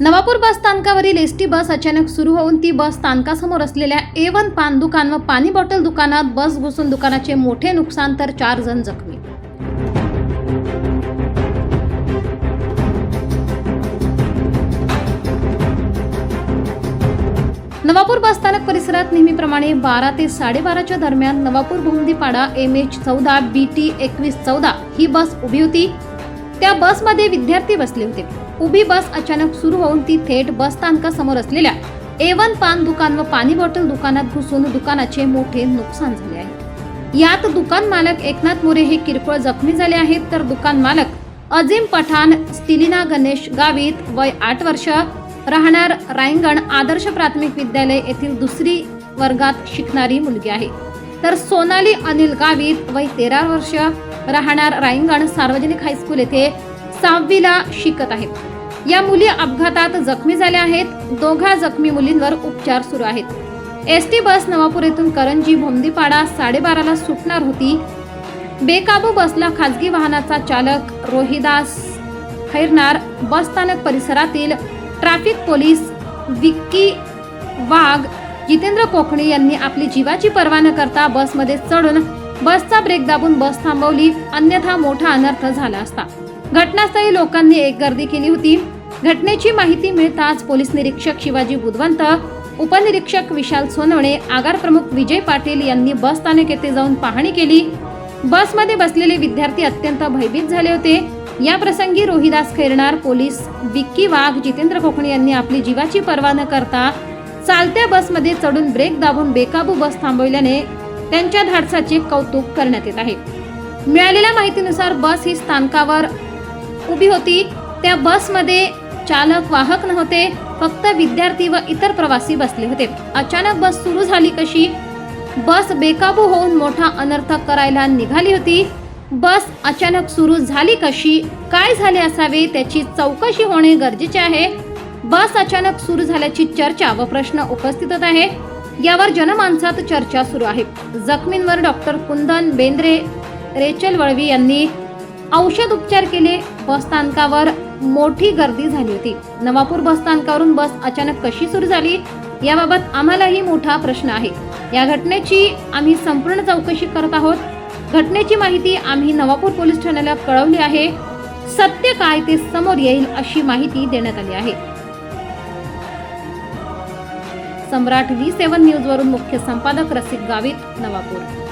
Navapur bus स्थानकावरील S T bus अचानक सुरू होऊन ती बस स्थानकासमोर असलेल्या ए वन पान दुकान व पाणी बॉटल दुकानात बस घुसून दुकानाचे मोठे नुकसान तर चार जण जखमी. नवापूर बस स्थानक परिसरात नेहमीप्रमाणे बारा ते साडेबाराच्या दरम्यान नवापूर भोंदीपाडा एम एच चौदा बी टी एकवीस चौदा ही बस उभी होती. त्या बसमध्ये विद्यार्थी बसले होते. उभी बस अचानक सुरू होऊन ती थेट बस स्थानकासमोर असलेल्या ए वन पान दुकान व पाणी बॉटल दुकानात घुसून दुकानाचे मोठे नुकसान झाले आहे. यात दुकान मालक एकनाथ मोरे हे किरकोळ जखमी झाले आहेत तर दुकान मालक अजिम पठाण स्टिलिना गणेश गावित वय आठ वर्ष राहणार रायंगण आदर्श प्राथमिक विद्यालय येथील दुसरी वर्गात शिकणारी मुलगी आहे. तर सोनाली अनिल गावित वय तेरा वर्ष राहणार रायंगण सार्वजनिक हायस्कूल येथे सहावीला शिकत आहेत. या मुली अपघातात जखमी झाल्या आहेत. दोघा जखमी मुलींवर उपचार सुरू आहेत. एस टी बस नवापूर येथून करंजी भोमदीपाडा साडेबाराला सुटणार होती. बेकाबू बसला खाजगी वाहनाचा चालक रोहिदास खैरनार. बस स्थानक परिसरातील ट्रॅफिक पोलीस विक्की वाघ जितेंद्र कोकणे यांनी आपली जीवाची पर्वा न करता बसमध्ये चढून बसचा ब्रेक दाबून बस थांबवली. अन्यथा मोठा अनर्थ झाला असता. घटनास्थळी लोकांनी एक गर्दी केली होती. घटनेची माहिती मिळताच पोलीस निरीक्षक शिवाजी बुधवंत उपनिरीक्षक विशाल सोनवणे आगार प्रमुख विजय पाटील यांनी बस स्थानक येथे जाऊन पाहणी केली. बसमध्ये बसलेले विद्यार्थी अत्यंत भयभीत झाले होते. या प्रसंगी रोहिदास खैरणार पोलीस विक्की वाघ जितेंद्र कोकणे यांनी आपली जीवाची पर्वा न करता चालत्या बसमध्ये चढून ब्रेक दाबून बेकाबू बस थांबवल्याने त्यांच्या धाडसाचे कौतुक करण्यात येत आहे. मिळालेल्या माहितीनुसार बस ही स्थानकावर उभी होती. त्या बसमध्ये चालक वाहक नव्हते. फक्त विद्यार्थी व इतर प्रवासी बसले होते. अचानक बस सुरू झाली कशी? बस बेकाबू होऊन मोठा अनर्थ करायला निघाली होती. बस अचानक सुरू झाली कशी? काय झाले असावे? त्याची चौकशी होणे गरजेचे आहे. बस अचानक सुरू झाल्याची चर्चा व प्रश्न उपस्थित होत आहे. यावर जनमानसात चर्चा सुरू आहे. जखमींवर डॉक्टर कुंदन बेंद्रे रेचल वळवी यांनी औषध उपचार केले. बस स्थानकावर मोठी गर्दी झाली होती. नवापूर बसस्थानकावरून बस अचानक कशी सुरू झाली? याबाबत आम्हालाही मोठा प्रश्न आहे. या घटनेची आम्ही संपूर्ण चौकशी करत आहोत. घटनेची माहिती आम्ही नवापूर पोलीस ठाण्याला कळवली आहे. सत्य काय ते समोर येईल अशी माहिती देण्यात आली आहे. सम्राट व्ही सेवन न्यूज वरून मुख्य संपादक रसिक गावित नवापूर.